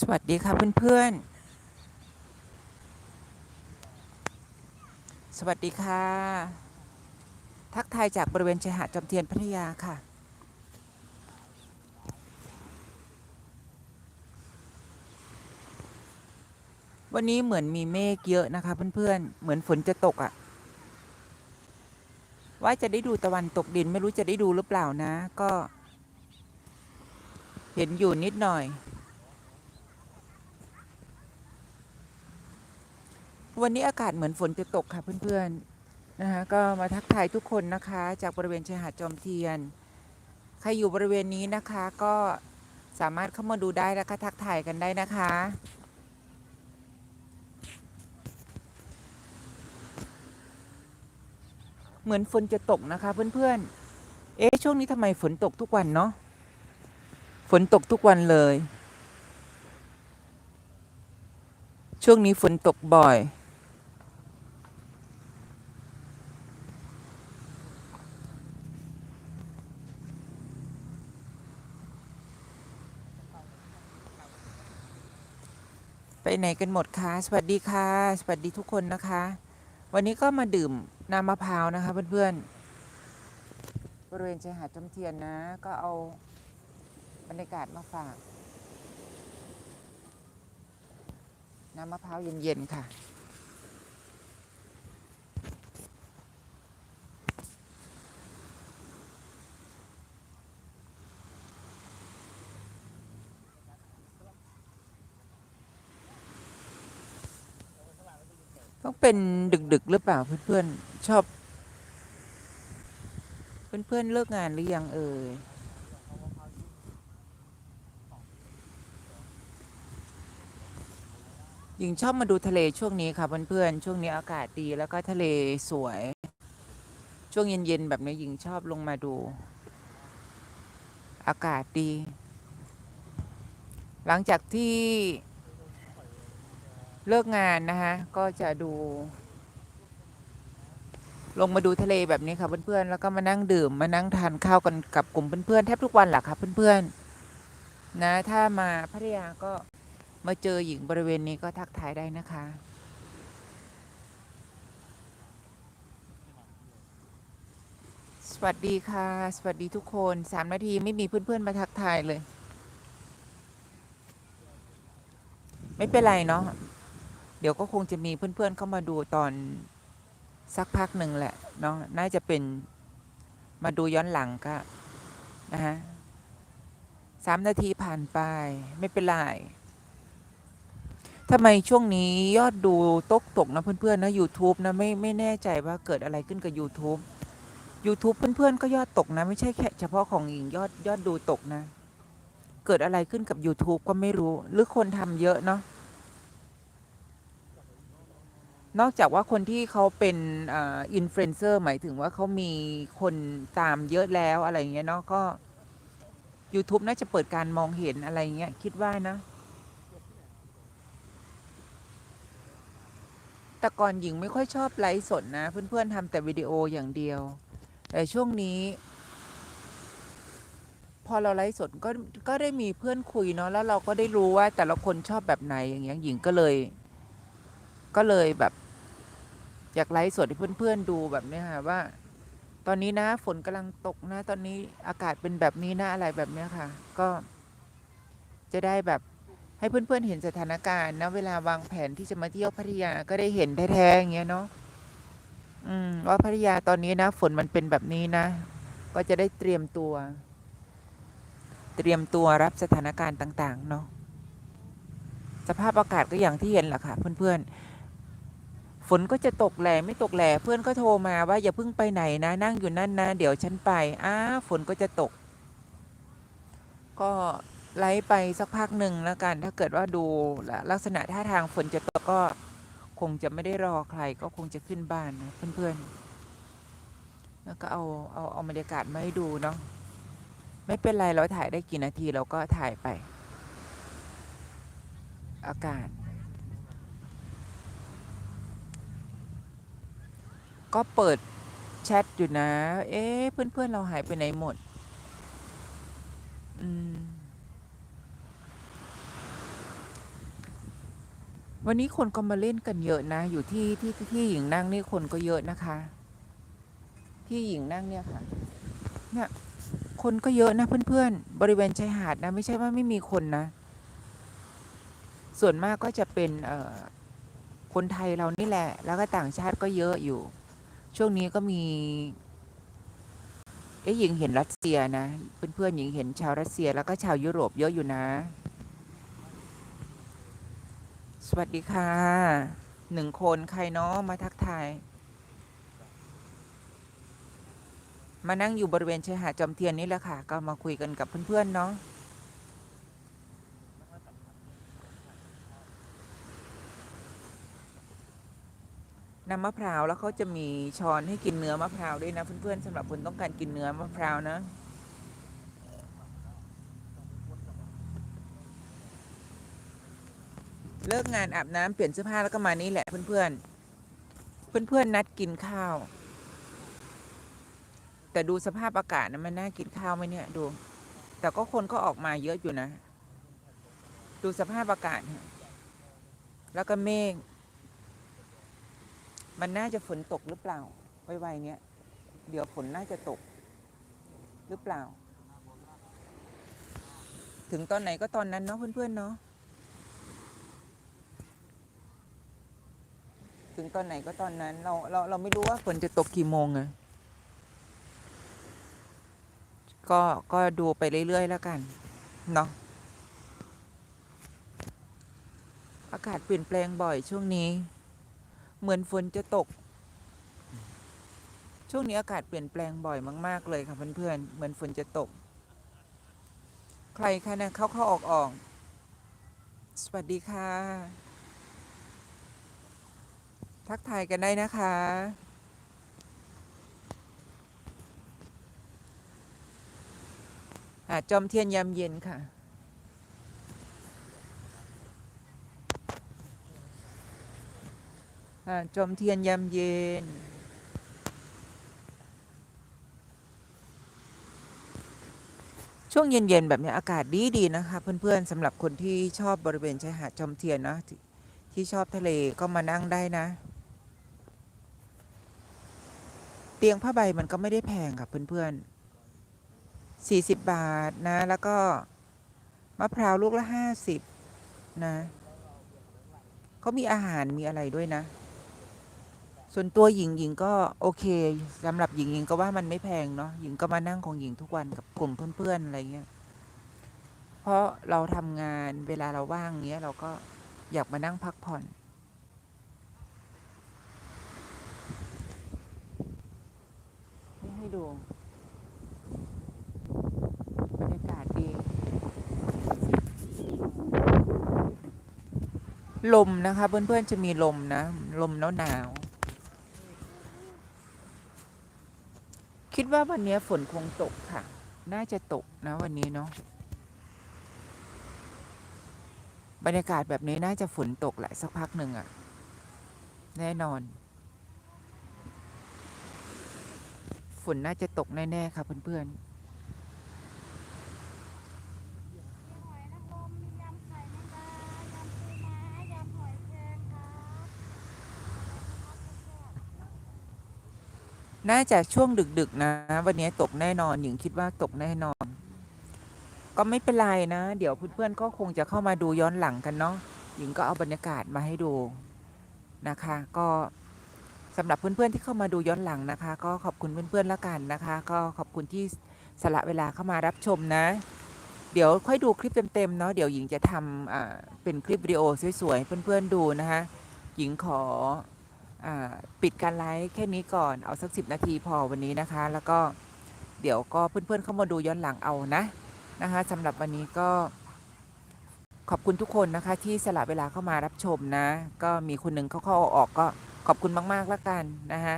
สวัสดีค่ะเพื่อนๆ สวัสดีค่ะ ทักทายจากบริเวณชายหาดจอมเทียนพัทยาค่ะ วันนี้เหมือนมีเมฆเยอะนะคะเพื่อนๆ เหมือนฝนจะตกอะ่ะ ว่าจะได้ดูตะวันตกดินไม่รู้จะได้ดูหรือเปล่านะ ก็ เห็นอยู่นิดหน่อย วันนี้อากาศเหมือนฝนจะตกค่ะเพื่อนๆนะคะก็มาทักทายทุกคนนะคะ จากบริเวณชายหาดจอมเทียน ใครอยู่บริเวณนี้นะคะก็สามารถเข้ามาดูได้แล้วก็ทักทายกันได้นะคะ เหมือนฝนจะตกนะคะเพื่อนๆ เอ๊ะช่วงนี้ทำไมฝนตกทุกวันเนาะฝนตกทุกวันเลย ช่วงนี้ฝนตกบ่อย ไปไหนกันหมดคะสวัสดีค่ะ สวัสดีทุกคนนะคะ วันนี้ก็มาดื่มน้ำมะพร้าวนะคะเพื่อนๆ บริเวณชายหาดจอมเทียนนะ ก็เอาบรรยากาศมาฝาก น้ำมะพร้าวเย็นๆค่ะ ต้องเป็นดึกๆหรือเปล่าเพื่อนๆชอบ เพื่อนๆเลิกงานหรือยังเอ่ยหญิงชอบมาดูทะเลช่วงนี้ค่ะเพื่อนๆช่วงนี้อากาศดีแล้วก็ทะเลสวย ช่วงเย็นๆแบบนี้หญิงชอบลงมาดู อากาศดี หลังจากที่ เลิกงานนะคะ ก็จะดู ลงมาดูทะเลแบบนี้ค่ะเพื่อนๆ แล้วก็มานั่งดื่มมานั่งทานข้าวกันกับกลุ่มเพื่อนๆแทบทุกวันแหละค่ะเพื่อนๆ นะ ถ้ามาพัทยาก็มาเจอหญิงบริเวณนี้ก็ทักทายได้นะคะสวัสดีค่ะ สวัสดีทุกคนสามนาทีไม่มีเพื่อนๆมาทักทายเลย ไม่เป็นไรเนาะ เดี๋ยวก็คงจะมีเพื่อนๆ เข้ามาดูตอนสักพักหนึ่งแหละเนาะน่าจะเป็นมาดูย้อนหลังก็นะฮะสามนาทีผ่านไปไม่เป็นไรทำไมช่วงนี้ยอดดูตกตกนะเพื่อนๆนะ YouTube นะไม่ไม่แน่ใจว่าเกิดอะไรขึ้นกับ YouTube YouTube เพื่อนๆ ก็ยอดตกนะ ไม่ใช่แค่เฉพาะของหญิงยอดยอดดูตกนะ เกิดอะไรขึ้นกับ YouTube ก็ไม่รู้ หรือคนทำเยอะเนาะ นอกจากว่าคนที่เขาเป็นอินฟลูเอนเซอร์หมายถึงว่าเขามีคนตามเยอะแล้วอะไรเงี้ยเนาะก็ YouTube น่าจะเปิดการมองเห็นอะไรเงี้ยคิดว่านะ แต่ก่อนหญิงไม่ค่อยชอบไลฟ์สดนะ เพื่อนๆทำแต่วิดีโออย่างเดียว แต่ช่วงนี้ พอเราไลฟ์สดก็ก็ได้มีเพื่อนคุยเนาะแล้วเราก็ได้รู้ว่าแต่ละคนชอบแบบไหนอย่างเงี้ยหญิงก็เลยก็เลยแบบ อยากไลฟ์สดให้เพื่อนๆดูแบบนี้ค่ะว่า ตอนนี้นะฝนกำลังตกนะ ตอนนี้อากาศเป็นแบบนี้นะอะไรแบบเนี้ค่ะ ก็จะได้แบบให้เพื่อนๆเห็นสถานการณ์นะเวลาวางแผนที่จะมาเที่ยวพัทยาก็ได้เห็นแท้ๆอย่างเงี้ยเนาะอืมว่าพัทยาตอนนี้นะฝนมันเป็นแบบนี้นะ ก็จะได้เตรียมตัว เตรียมตัวรับสถานการณ์ต่าง ๆ เนาะสภาพอากาศก็อย่างที่เห็นแหละค่ะ เพื่อนๆ ฝนก็จะตกแหล่ไม่ตกแหล่เพื่อนก็โทรมาว่าอย่าเพิ่งไปไหนนะ นั่งอยู่นั่นนะ เดี๋ยวฉันไปอ้าฝนก็จะตก ก็ไล่ไปสักพักหนึ่งแล้วกัน ถ้าเกิดว่าดูลักษณะท่าทางฝนจะตกก็คงจะไม่ได้รอใคร ก็คงจะขึ้นบ้านนะเพื่อนๆแล้วก็เอาเอาเอาบรรยากาศมาให้ดูเนาะไม่เป็นไรเราถ่ายได้กี่นาทีเราก็ถ่ายไป อากาศ ก็เปิดแชทอยู่นะ เอ๊ะเพื่อนๆ เราหายไปไหนหมด วันนี้คนก็มาเล่นกันเยอะนะ อยู่ที่ที่ที่หญิงนั่งนี่คนก็เยอะนะคะ ที่หญิงนั่งเนี่ยค่ะ เนี่ยคนก็เยอะนะเพื่อนๆ บริเวณชายหาดนะ ไม่ใช่ว่าไม่มีคนนะ ส่วนมากก็จะเป็นคนไทยเรานี่แหละ แล้วก็ต่างชาติก็เยอะอยู่ ช่วงนี้ก็มีเอ๊ะหญิงเห็นรัสเซียนะ เพื่อนๆหญิงเห็นชาวรัสเซียแล้วก็ชาวยุโรปเยอะอยู่นะ สวัสดีค่ะหนึ่งคนใครเนาะมาทักทายมานั่งอยู่บริเวณชายหาดจอมเทียนนี่แหละค่ะ ก็มาคุยกันกับเพื่อนๆเนาะ น้ำมะพร้าวแล้วเขาจะมีช้อนให้กินเนื้อมะพร้าวด้วยนะ เพื่อนๆสำหรับคนต้องการกินเนื้อมะพร้าวนะเลิกงานอาบน้ำเปลี่ยนเสื้อผ้าแล้วก็มานี่แหละเพื่อนๆ เพื่อนๆนัดกินข้าว แต่ดูสภาพอากาศนะมันน่ากินข้าวไหมเนี่ยดู แต่ก็คนก็ออกมาเยอะอยู่นะ ดูสภาพอากาศ แล้วก็เมฆ มันน่าจะฝนตกหรือเปล่าไวๆเนี้ย เดี๋ยวฝนน่าจะตก หรือเปล่า ถึงตอนไหนก็ตอนนั้นเนาะเพื่อนๆเนาะถึงตอนไหนก็ตอนนั้น เราเราเราไม่รู้ว่าฝนจะตกกี่โมงอะก็ก็ดูไปเรื่อยๆแล้วกันเนาะอากาศเปลี่ยนแปลงบ่อยช่วงนี้ เหมือนฝนจะตก ช่วงนี้อากาศเปลี่ยนแปลงบ่อยมาก ๆ เลยค่ะเพื่อนๆเหมือนฝนจะตก ใครคะนะเข้าเข้าออกออกสวัสดีค่ะ ทักทายกันได้นะคะอ่าจอมเทียนยามเย็นค่ะ อ่า จมเทียนยามเย็น ช่วงเย็นๆแบบนี้อากาศดีดีนะคะ เพื่อนๆสำหรับคนที่ชอบบริเวณชายหาดจมเทียนเนะทที่ชอบทะเลก็มานั่งได้นะ เตียงผ้าใบมันก็ไม่ได้แพงค่ะเพื่อนๆสี่สิบบาทนะ แล้วก็มะพร้าวลูกละห้าสิบนะเขามีอาหารมีอะไรด้วยนะ ส่วนตัวหญิงหญิงก็โอเคสำหรับหญิงหญิงก็ว่ามันไม่แพงเนาะหญิงก็มานั่งของหญิงทุกวันกับกลุ่มเพื่อนๆอะไรเงี้ยเพราะเราทำงานเวลาเราว่างเงี้ยเราก็อยากมานั่งพักผ่อน ให้ดูบรรยากาศดีลมนะคะ เพื่อนๆจะมีลมนะ ลมหนาวๆ คิดว่าวันนี้ฝนคงตกค่ะ น่าจะตกนะวันนี้เนาะ บรรยากาศแบบนี้น่าจะฝนตกแหละสักพักหนึ่งอะแน่นอน ฝนน่าจะตกแน่ ๆ ค่ะเพื่อน ๆ หอยนางรมมียำไข่แมงดายำปูม้ายำหอยแครงครับ น่าจะช่วงดึก ๆ นะ วันนี้ตกแน่นอนหญิงคิดว่าตกแน่นอน ก็ไม่เป็นไรนะ เดี๋ยวเพื่อนๆก็คงจะเข้ามาดูย้อนหลังกันเนาะหญิงก็เอาบรรยากาศมาให้ดูนะคะ ก็สำหรับเพื่อนๆที่เข้ามาดูย้อนหลังนะคะ ก็ขอบคุณเพื่อนๆแล้วกันนะคะ ก็ขอบคุณที่สละเวลาเข้ามารับชมนะ เดี๋ยวค่อยดูคลิปเต็มๆเนาะเดี๋ยวหญิงจะทำอ่าเป็นคลิปวิดีโอสวยๆเพื่อนๆดูนะคะ หญิงขอ ปิดการไลฟ์แค่นี้ก่อนเอาสักสิบนาทีพอวันนี้นะคะ แล้วก็เดี๋ยวก็เพื่อนๆเข้ามาดูย้อนหลังเอานะนะคะสำหรับวันนี้ก็ขอบคุณทุกคนนะคะ ที่สละเวลาเข้ามารับชมนะ ก็มีคนหนึ่งเขาเข้าออกก็ขอบคุณมากๆแล้วกันนะคะ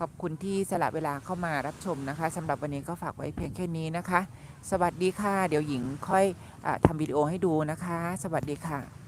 ขอบคุณที่สละเวลาเข้ามารับชมนะคะสำหรับวันนี้ก็ฝากไว้เพียงแค่นี้นะคะ สวัสดีค่ะ เดี๋ยวหญิงค่อยอทำวิดีโอให้ดูนะคะ สวัสดีค่ะ